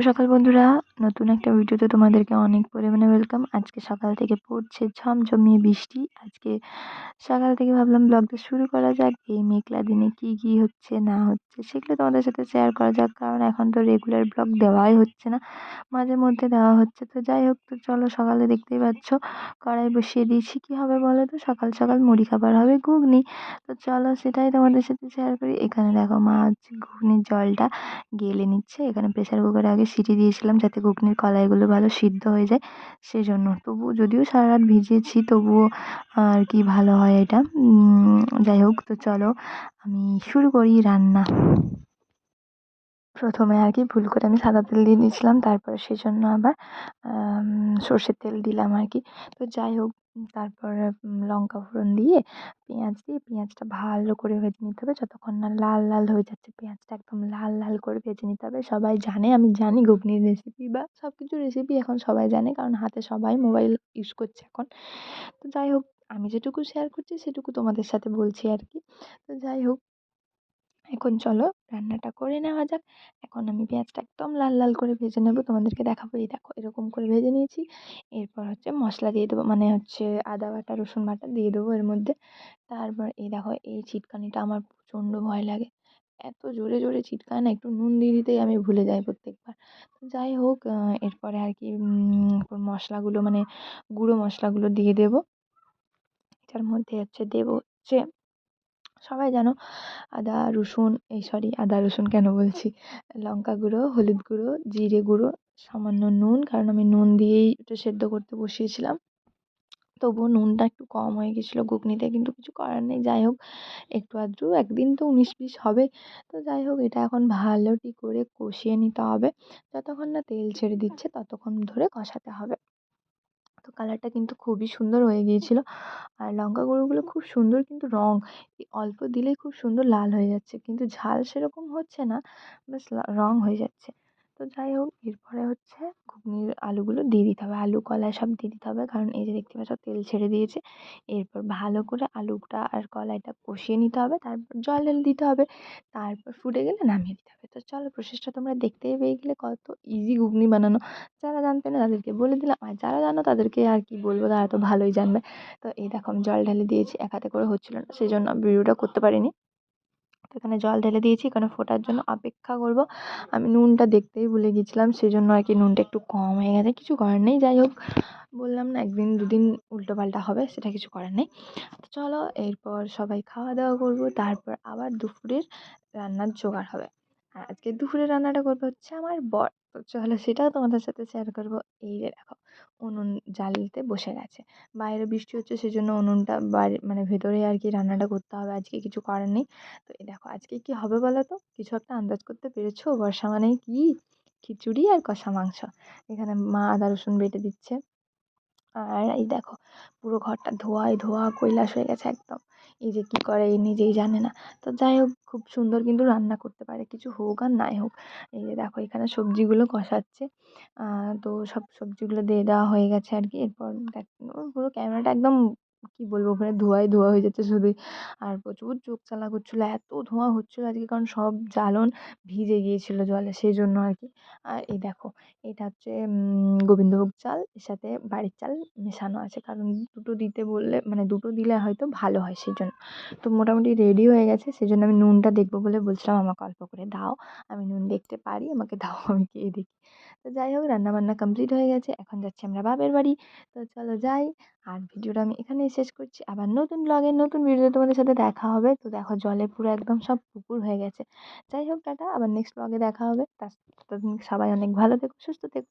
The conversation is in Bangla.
সকাল, বন্ধুরা। নতুন একটা ভিডিওতে তোমাদেরকে অনেক পরিমাণে ওয়েলকাম আজকে সকাল থেকে পড়ছে ঝমঝমিয়ে বৃষ্টি। আজকে সকাল থেকে ভাবলাম ব্লগটা শুরু করা যাক। এই মেঘলা দিনে কি কি হচ্ছে, না হচ্ছে, সেগুলো তোমাদের সাথে শেয়ার করা যাক। কারণ এখন তো রেগুলার ব্লগ দেওয়াই হচ্ছে না। মাঝে মধ্যে দেওয়া হচ্ছে। তো যাই হোক, তো চলো সকালে দেখতেই পাচ্ছ। কড়াই বসিয়ে দিয়েছি। কী হবে বলো তো? সকাল সকাল মুড়ি খাবার হবে ঘুগনি। তো চলো সেটাই তোমাদের সাথে শেয়ার করি। এখানে দেখো মা হচ্ছে ঘুগনির জলটা গেলে নিচ্ছে। এখানে প্রেসার কুকারে আগে সিটি দিয়েছিলাম যাতে ঘুগনির কলাইগুলো ভালো সিদ্ধ হয়ে যায় সেই জন্য তবু যদিও সারা রাত ভিজিয়েছি, তবুও আর কি ভালো হয় এটা। যাই হোক, তো চলো আমি শুরু করি রান্না। প্রথমে আর কি ভুল করে আমি সাদা তেল দিয়ে দিয়েছিলাম, তারপরে সেই জন্য আবার সর্ষের তেল দিলাম আর কি। তো যাই হোক তারপর লঙ্কা ফোড়ন দিয়ে পেঁয়াজ দিয়ে পেঁয়াজটা ভালো করে ভেজে নিতে হবে। যতক্ষণ না লাল লাল হয়ে যাচ্ছে, পেঁয়াজটা একদম লাল লাল করে ভেজে নিতে হবে। সবাই জানে, আমি জানি ঘুগনির রেসিপি বা সব কিছু রেসিপি এখন সবাই জানে, কারণ হাতে সবাই মোবাইল ইউজ করছে এখন। তো যাই হোক, আমি যেটুকু শেয়ার করছি, সেটুকু তোমাদের সাথে বলছি আর কি। তো যাই হোক এখন চলো রান্নাটা করে নেওয়া যাক। এখন আমি পেঁয়াজটা একদম লাল লাল করে ভেজে নেব। তোমাদেরকে দেখাবো। এই দেখো, এরকম করে ভেজে নিয়েছি। এরপর হচ্ছে মশলা দিয়ে দেবো মানে হচ্ছে আদা বাটা, রসুন বাটা দিয়ে দেবো এর মধ্যে। তারপর এই দেখো, এই ছিটকানিটা আমার প্রচণ্ড ভয় লাগে। এত জোরে জোরে ছিটকায় না, একটু নুন দিয়ে দিতেই আমি ভুলে যাই প্রত্যেকবার। যাই হোক এরপরে আর কি মশলাগুলো মানে গুঁড়ো মশলাগুলো দিয়ে দেবো। এটার মধ্যে হচ্ছে দেবো হচ্ছে সবাই জানো আদা, রসুন, এই সরি আদা, রসুন কেন বলছি? লঙ্কা গুঁড়ো, হলুদ গুঁড়ো, জিরে গুঁড়ো, সামান্য নুন, কারণ আমি নুন দিয়েই একটু সেদ্ধ করতে বসিয়েছিলাম। তবুও নুনটা একটু কম হয়ে গেছিল ঘুগনিতে, কিন্তু কিছু করার নেই। যাই হোক, একটু আধটু, একদিন তো উনিশ বিশ হবে। তো যাই হোক, এটা এখন ভালোটি করে কষিয়ে নিতে হবে। যতক্ষণ না তেল ছেড়ে দিচ্ছে, ততক্ষণ ধরে কষাতে হবে। তো কালারটা কিন্তু খুবই সুন্দর হয়ে গিয়েছিল। আর লঙ্কা গুঁড়োগুলো খুব সুন্দর কিন্তু রঙ অল্প দিলেই খুব সুন্দর লাল হয়ে যাচ্ছে। কিন্তু ঝাল সেরকম হচ্ছে না, ব্যাস রঙ হয়ে যাচ্ছে। তো যাই হোক, এরপরে হচ্ছে ঘুগনির আলুগুলো দিয়ে দিতে হবে। আলু কলাই সব দিয়ে দিতে হবে। কারণ এই যে দেখতে পাচ্ছ, তেল ছেড়ে দিয়েছে। এরপর ভালো করে আলুটা আর কলাইটা কষিয়ে নিতে হবে। তারপর জল দিতে হবে। তারপর ফুটে গেলে নামিয়ে দিতে হবে। তো চলো, প্রসেসটা তোমরা দেখতেই পেয়ে গেলে কত ইজি ঘুগনি বানানো। যারা জানতে না, তাদেরকে বলে দিলাম। আর যারা জানো, তাদেরকে আর কি বলব? তারা তো ভালোই জানবে। তো এই দেখো, আমি জল ঢেলে দিয়েছি। এক হাতে করে হচ্ছিল না। সেই জন্য ভিডিওটা করতে পারিনি। তো এখানে জল ঢেলে দিয়েছি, এখানে ফোটার জন্য অপেক্ষা করব। আমি নুনটা দেখতেই ভুলে গিয়েছিলাম সেই জন্য আর কি নুনটা একটু কম হয়ে গেছে, কিছু করার নেই, যাই হোক। বললাম না, একদিন দুদিন উল্টো পাল্টা হবে, সেটা কিছু করার নেই। তো চলো, এরপর সবাই খাওয়া দাওয়া করব, তারপর আবার দুপুরের রান্নার জোগাড় হবে। আর আজকে দুপুরের রান্নাটা করবে হচ্ছে আমার বর। তো চলো সেটাও তোমাদের সাথে শেয়ার করব। এই যে দেখো, উনুন জ্বালতে বসে গেছে। বাইরে বৃষ্টি হচ্ছে সেই জন্য উনুনটা বাইরে মানে ভেতরে আর কি রান্নাটা করতে হবে। আজকে কিছু করার নেই। তো এই দেখো, আজকে কী হবে বলো তো? কিছু একটা আন্দাজ করতে পেরেছ? বর্ষা মানেই কি? খিচুড়ি আর কষা মাংস। এখানে মা আদা রসুন বেটে দিচ্ছে। আর এই দেখো, পুরো ঘরটা ধোয়ায় ধোয়া কৈলাস হয়ে গেছে একদম। এই যে কী করে, এই নিজেই জানে না। তো যাই হোক, খুব সুন্দর কিন্তু রান্না করতে পারে, কিছু হোক আর নাই হোক। এই যে দেখো, এখানে সবজিগুলো কষাচ্ছে। তো সব সবজিগুলো দিয়ে দেওয়া হয়ে গেছে আর কি। এরপর দেখ, পুরো ক্যামেরাটা একদম কী বলব, ওখানে ধোঁয়ায় ধোঁয়া হয়ে যাচ্ছে শুধুই আর প্রচুর চোখ চালা করছিল, এত ধোঁয়া হচ্ছিল আজকে কারণ সব জ্বালন ভিজে গিয়েছিল জলে সেই জন্য আর কি। আর এই দেখো, এটা হচ্ছে গোবিন্দভোগ চাল, এর সাথে বাড়ির চাল মেশানো আছে। কারণ দুটো দিতে বললে মানে দুটো দিলে হয়তো ভালো হয় সেই জন্য। তো মোটামুটি রেডি হয়ে গেছে, সেই জন্য আমি নুনটা দেখব বলে বলছিলাম, আমাকে অল্প করে দাও। আমি নুন দেখতে পারি, আমাকে দাও, আমি খেয়ে দেখি। তো যাই হোক, রান্নাবান্না কমপ্লিট হয়ে গেছে, এখন যাচ্ছি আমরা বাপের বাড়ি। তো চলো যাই আর ভিডিওটা আমি এখানেই শেষ করছি। আবার নতুন ব্লগে নতুন ভিডিও তোমাদের সাথে দেখা হবে। তো দেখো জলে পুরো একদম সব পুকুর হয়ে গেছে। যাই হোক, টাটা। আবার নেক্সট ব্লগে দেখা হবে। তার সবাই অনেক ভালো থেকো, সুস্থ থেকো।